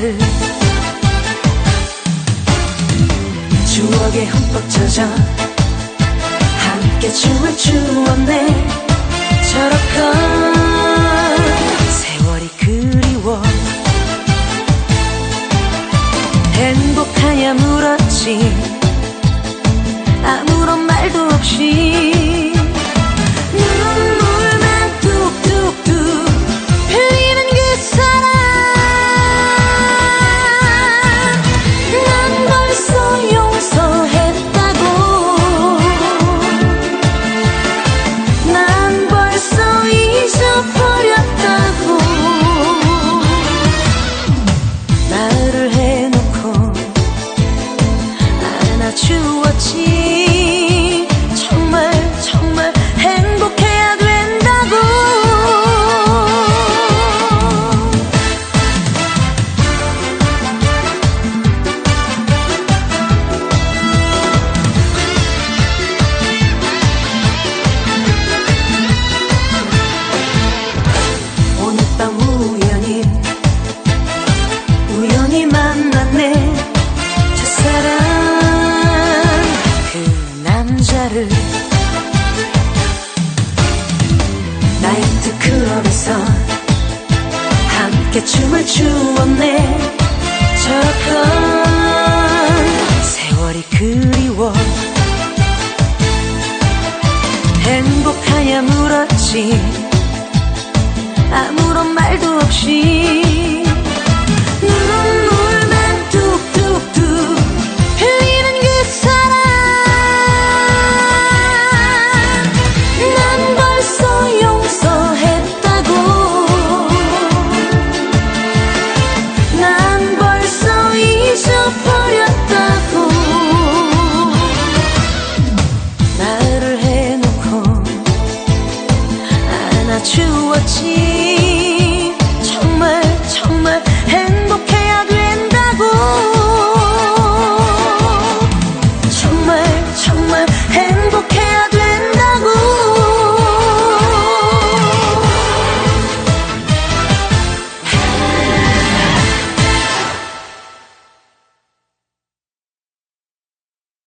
남자를 추억에 흠뻑 젖어 함께 춤을 추었네. 저렇건 세월이 그리워 행복하냐 물었지. 아무런 말도 없이 함께 춤을 추었네. 저렇건 세월이 그리워. 행복하냐 물었지. 아무런 말도 없이